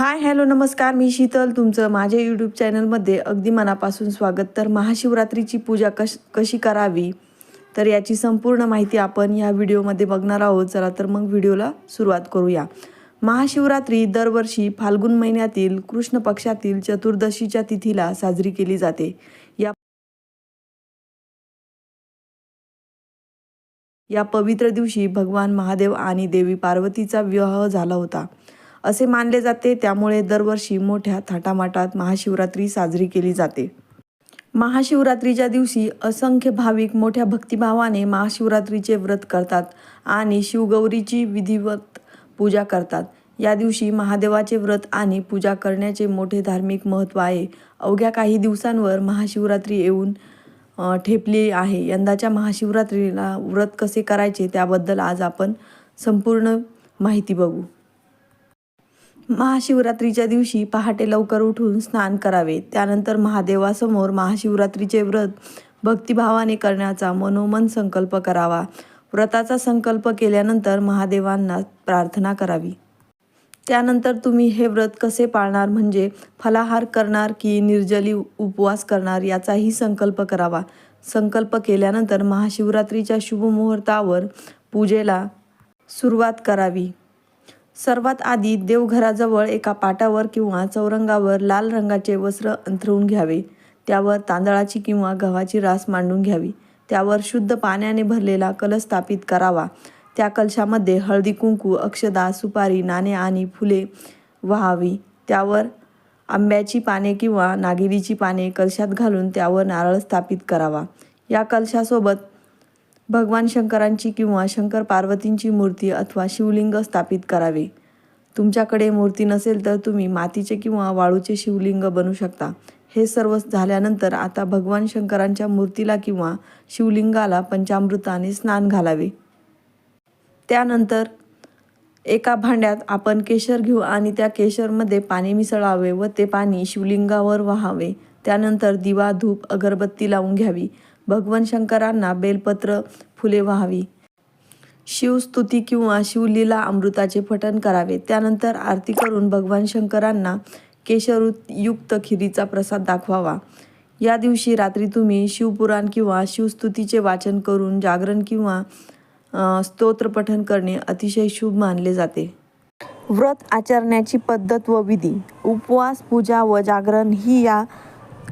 Hi hello नमस्कार. मी शीतल. तुमचं माझ्या यूट्यूब चॅनलमध्ये अगदी मनापासून स्वागत. तर महाशिवरात्रीची पूजा कश कशी करावी? तर याची संपूर्ण माहिती आपण या व्हिडिओमध्ये बघणार आहोत. चला तर मग व्हिडिओला सुरुवात करूया. महाशिवरात्री दरवर्षी फाल्गुन महिन्यातील कृष्ण पक्षातील चतुर्दशीच्या तिथीला साजरी केली जाते. या या पवित्र दिवशी भगवान महादेव आणि देवी पार्वतीचा विवाह झाला होता. असे मानले जाते. त्यामुळे दरवर्षी मोठ्या थाटामाटात महाशिवरात्री साजरी केली जाते. महाशिवरात्रीच्या दिवशी असंख्य भाविक मोठ्या भक्तिभावाने महाशिवरात्रीचे व्रत करतात आणि शिवगौरीची विधिवत पूजा करतात. या दिवशी महादेवाचे व्रत आणि पूजा करण्याचे मोठे धार्मिक महत्त्व आहे. अवघ्या काही दिवसांवर महाशिवरात्री येऊन ठेपली आहे. यंदाच्या महाशिवरात्रीला व्रत कसे करायचे त्याबद्दल आज आपण संपूर्ण माहिती बघू. महाशिवरात्रीच्या दिवशी पहाटे लवकर उठून स्नान करावे. त्यानंतर महादेवासमोर महाशिवरात्रीचे व्रत भक्तिभावाने करण्याचा मनोमन संकल्प करावा. व्रताचा संकल्प केल्यानंतर महादेवांना प्रार्थना करावी. त्यानंतर तुम्ही हे व्रत कसे पाळणार म्हणजे फलाहार करणार की निर्जली उपवास करणार याचाही संकल्प करावा. संकल्प केल्यानंतर महाशिवरात्रीच्या शुभ मुहूर्तावर पूजेला सुरुवात करावी. सर्वात आधी देवघराजवळ एका पाटावर किंवा चौरंगावर लाल रंगाचे वस्त्र अंथरून घ्यावे. त्यावर तांदळाची किंवा गव्हाची रास मांडून घ्यावी. त्यावर शुद्ध पाण्याने भरलेला कलश स्थापित करावा. त्या कलशामध्ये हळदी कुंकू अक्षदा सुपारी नाणे आणि फुले व्हावी. त्यावर आंब्याची पाने किंवा नागिरीची पाने कलशात घालून त्यावर नारळ स्थापित करावा. या कलशासोबत भगवान शंकरांची किंवा शंकर पार्वतींची मूर्ती अथवा शिवलिंग स्थापित करावे. तुमच्याकडे मूर्ती नसेल तर तुम्ही मातीचे किंवा वाळूचे शिवलिंग बनवू शकता. हे सर्व झाल्यानंतर आता भगवान शंकरांच्या मूर्तीला किंवा शिवलिंगाला पंचामृताने स्नान घालावे. त्यानंतर एका भांड्यात आपण केशर घेऊ आणि त्या केशरमध्ये पाणी मिसळावे व ते पाणी शिवलिंगावर वाहावे. त्यानंतर दिवा धूप अगरबत्ती लावून घ्यावी. भगवान शंकरांना बेलपत्र फुले व्हावी. शिवस्तुती किंवा शिवलीला अमृताचे पठण करावे. त्यानंतर आरती करून भगवान शंकरांना केशरयुक्त खिरीचा प्रसाद दाखवावा. या दिवशी रात्री तुम्ही शिवपुराण किंवा शिवस्तुतीचे वाचन करून जागरण किंवा स्तोत्र पठण करणे अतिशय शुभ मानले जाते. व्रत आचरण्याची पद्धत व विधी. उपवास पूजा व जागरण ही या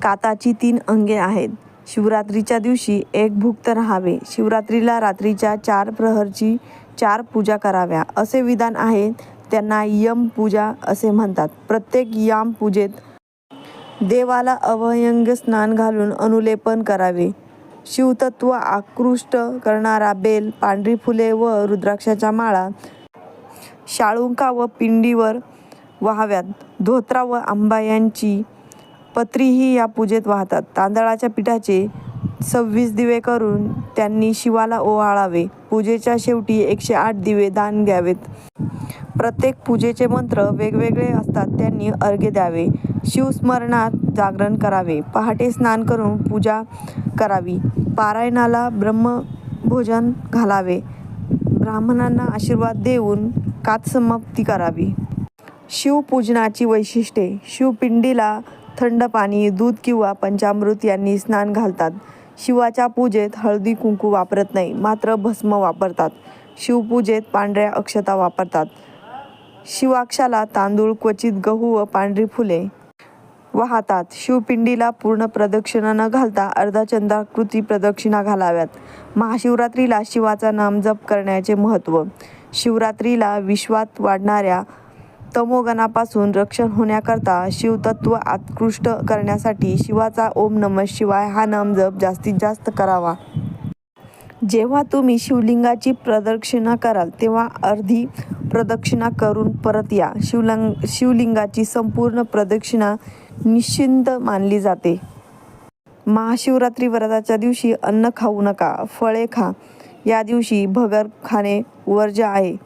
काताची तीन अंगे आहेत. शिवरात्रीच्या दिवशी एक भुक्त राहावे. शिवरात्रीला रात्रीच्या चार प्रहरची चार पूजा कराव्या. असे विधान आहे. त्यांना यम पूजा असे म्हणतात. प्रत्येक याम पूजेत देवाला अभयंग स्नान घालून अनुलेपन करावे. शिवतत्व आकृष्ट करणारा बेल पांढरी फुले व रुद्राक्षाच्या माळा शाळुंका व पिंडीवर वाहाव्यात. धोत्रा व आंबा यांची पत्रीही या पूजेत वाहतात. तांदळाच्या पिठाचे सव्वीस दिवे करून त्यांनी शिवाला ओवाळावे. पूजेच्या शेवटी एकशे आठ दिवे दान द्यावेत प्रत्येक पूजेचे मंत्र वेगवेगळे असतात त्यांनी अर्घ्य द्यावे. शिवस्मरणात जागरण करावे. पहाटे स्नान करून पूजा करावी. पारायणाला ब्रह्मभोजन घालावे. ब्राह्मणांना आशीर्वाद देऊन कातसमाप्ती करावी. शिवपूजनाची वैशिष्ट्ये. शिवपिंडीला थंड पाणी दूध किंवा पंचामृत यांनी स्नान घालतात. शिवाच्या पूजेत हळदी कुंकू वापरत नाही मात्र भस्म वापरतात. शिवपूजेत पांढऱ्या अक्षता वापरतात. शिवाक्षाला तांदूळ क्वचित गहू व पांढरी फुले वाहतात. शिवपिंडीला पूर्ण प्रदक्षिणा न घालता अर्धचंद्राकृती प्रदक्षिणा घालाव्यात. महाशिवरात्रीला शिवाचा नाम जप करण्याचे महत्त्व शिवरात्रीला विश्वात वाढणाऱ्या तमोगणापासून रक्षण होण्याकरता शिवतत्व आत्कृष्ट करण्यासाठी शिवाचा ओम नम शिवाय हा नामजप जास्तीत जास्त करावा. जेव्हा तुम्ही शिवलिंगाची प्रदक्षिणा कराल तेव्हा अर्धी प्रदक्षिणा करून परत या. शिवलंग शिवलिंगाची संपूर्ण प्रदक्षिणा निश्चिंत मानली जाते. महाशिवरात्री व्रताच्या दिवशी अन्न खाऊ नका फळे खा. या दिवशी भगर खाणे वर्ज्य आहे.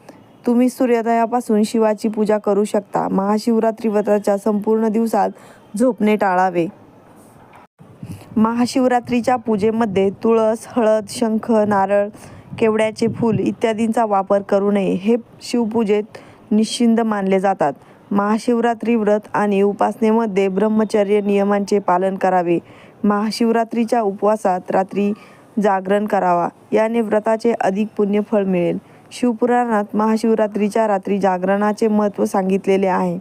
तुम्ही सूर्योदयापासून शिवाची पूजा करू शकता. महाशिवरात्री व्रताच्या संपूर्ण दिवसात झोपणे टाळावे. महाशिवरात्रीच्या पूजेमध्ये तुळस हळद शंख नारळ केवड्याचे फूल इत्यादींचा वापर करू नये. हे शिवपूजेत निश्चिंद मानले जातात. महाशिवरात्री व्रत आणि उपासनेमध्ये ब्रह्मचर्य नियमांचे पालन करावे. महाशिवरात्रीच्या उपवासात रात्री जागरण करावा. याने व्रताचे अधिक पुण्यफळ मिळेल. शिवपुराणात महाशिवरात्रीच्या रात्री जागरणाचे महत्त्व सांगितलेले आहे.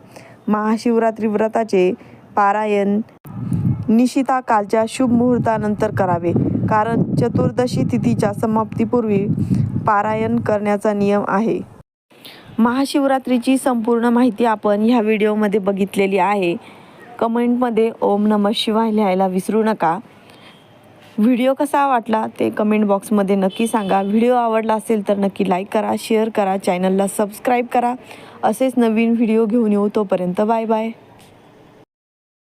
महाशिवरात्री व्रताचे पारायण निशिता कालच्या शुभ मुहूर्तानंतर करावे. कारण चतुर्दशी तिथीच्या समाप्तीपूर्वी पारायण करण्याचा नियम आहे. महाशिवरात्रीची संपूर्ण माहिती आपण ह्या व्हिडिओमध्ये बघितलेली आहे. कमेंटमध्ये ओम नमः शिवाय लिहायला विसरू नका. व्हिडिओ कसा वाटला ते कमेंट बॉक्समध्ये नक्की सांगा. व्हिडिओ आवडला असेल तर नक्की लाईक करा शेअर करा चॅनलला सबस्क्राईब करा. असेच नवीन व्हिडिओ घेऊन येऊ तोपर्यंत बाय बाय